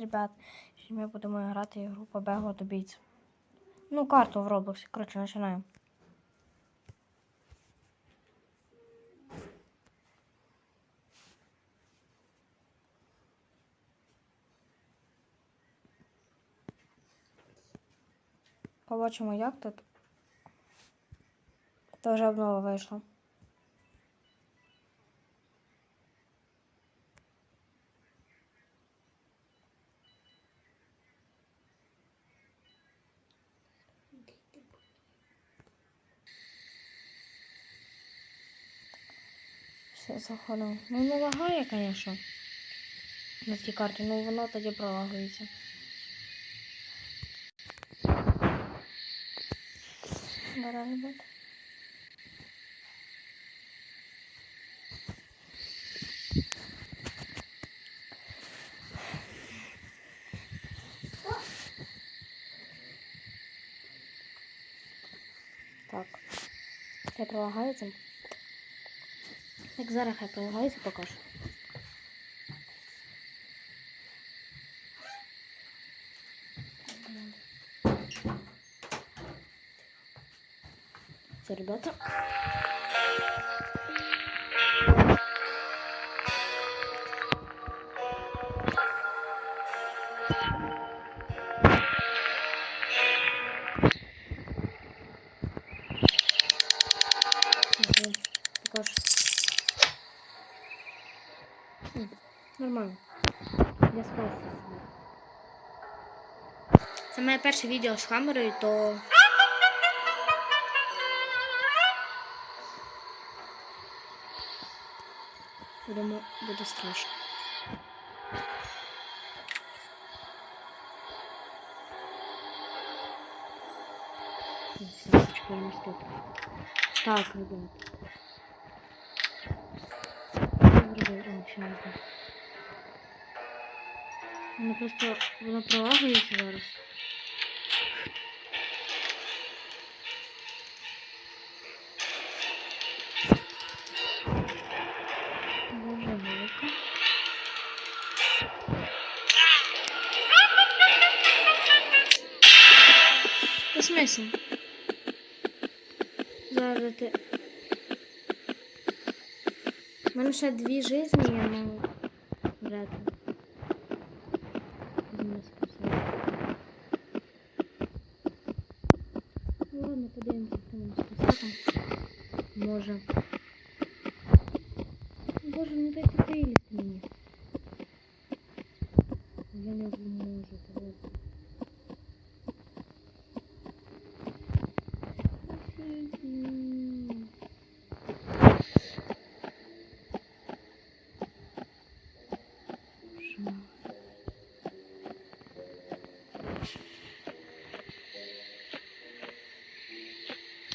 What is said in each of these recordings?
Ребят, ми будемо грати ігру побегло до бійців. Ну, карту в Роблоксі. Коротше, починаємо. Побачимо, як тут. Це вже обнова вийшла. Все. Ну, не лагає, звісно. На цій карті, ну воно тоді пролагується. Бара, ребят. Так. Хай пролагається. Як зараз хай пролагається, покажу. Все, ребята. Нормально. Я спався собі. Це моє перше відео з камерою, то. Будемо буде страшно. Так, ребят. Ще одне. Воно просто воно пролагується зараз. Смисл? Зараз ти. У мене ще дві жизни, я можу вряд Може. Боже, ну дайте вилізти мені. Я не можу подивитися.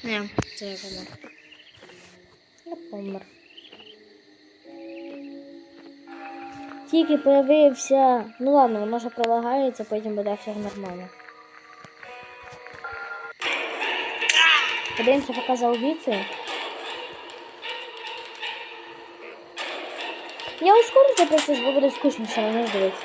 Жах. Це я помер. Тільки появився. Ну ладно, воно вже прилагається, потім буде все нормально. Подивимося, поки за убійцею. Я ускорю цей процес, бо буде скучно все одно дивитися.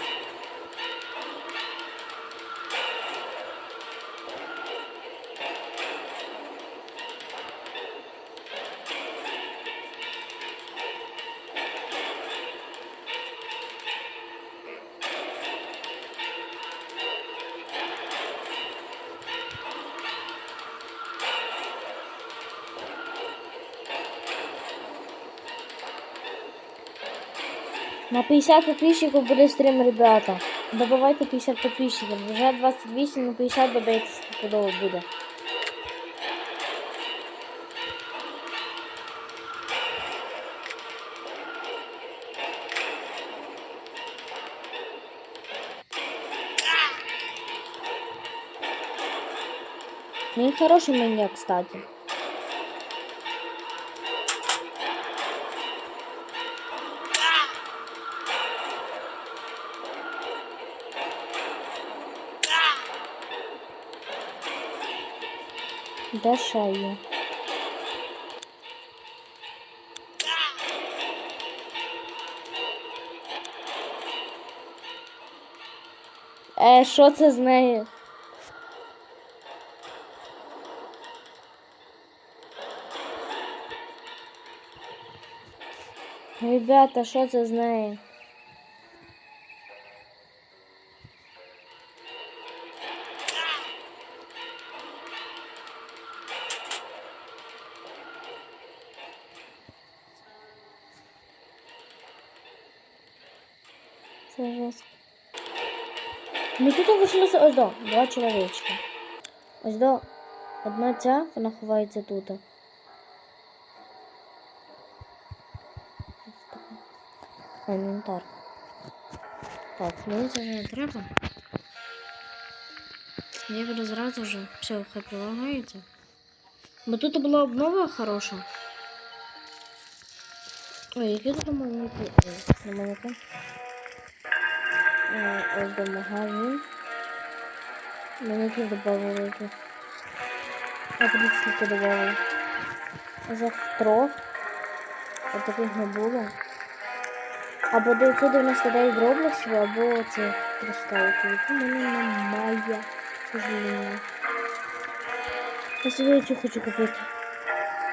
На 50 подписчиков буде стрім, ребята. Добавайте 50 подписчиков. Вже 28, ну 50 добавите стопудово буде. Він хороший маньяк, кстати. Де ще є? Е, що це з нею? Ребята, що це з нею? Це жорстко. Ну тут лишилося ось до два чоловічки. Ось до одна ця, вона ховається тут. Ось така. А, Інвентар. Так, мені це вже не треба. Я буду зразу же все хай прилагається. Бо тут була обнова хороша. Ой, які тут монети? Ой, не монети. Е, Ось до магазин. Монети добавили тут. А тут скільки добавили. За трьох. А таких не було. Або 999 роблексів, або це кристалики, які мене немає. сожалению. Я собі цю хочу купити.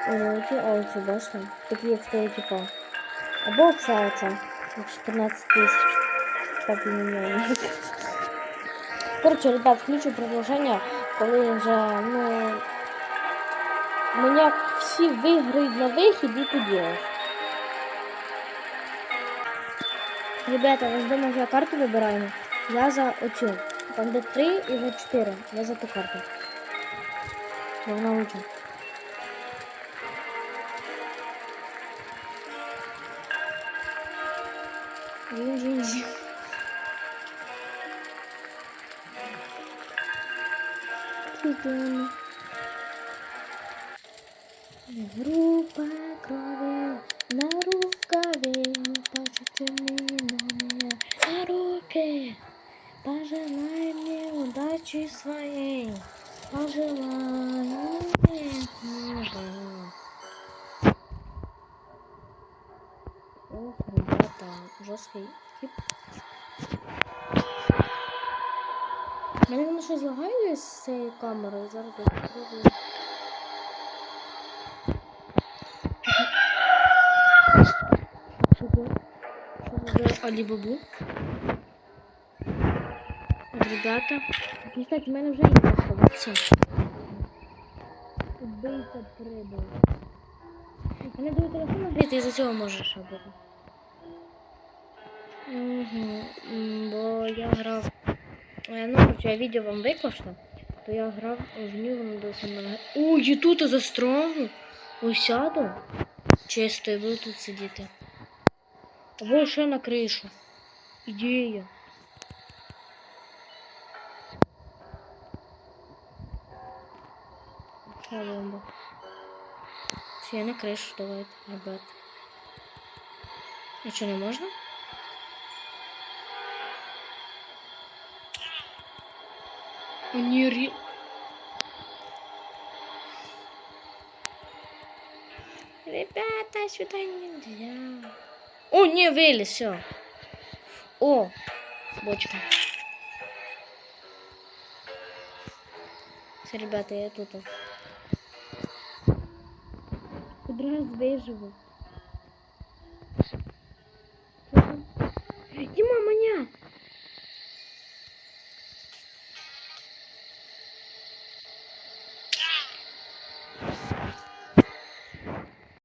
Е, Ці, а оцю, бачите? Такі як того типа. Або общаються. 14 тисяч. Так і не Короче, ребят, включу предложення, коли вже, ну, мене всі виграють на вихід і тоді. ось. Ребята, ось дома я карту вибираємо. Я за оцю. Там де 3 і вже 4. Я за ту карту. Бо вона лучше. Жим, Идем. Группа крови на рукаве, почти номер на руке. Пожелай мне удачи своей, пожелай мне. Ох, ребята, жорсткий хіп. Мене воно щось лагає з цією камерою, зараз я спробую. Алібабу? Ребята, кстати, в мене вже є поставиться. Убийця прибув. Мене до телефону гріти, і за цього може ще бути. Угу. Бо я грав. Е, Ну, я відео вам виклашу, то я грав в нього до самого. О, і тут за стронгу. Ось сяду. Чисто, і буду тут сидіти. Або ще на кришу. Ідея. Ще бомба. Ще на кришу давайте, ребят. А що, не можна? Ні, рі... Ребята, сюда нельзя. О, не, вылез, все. О, бочка. Все, ребята, я тут. Хоть раз выживу.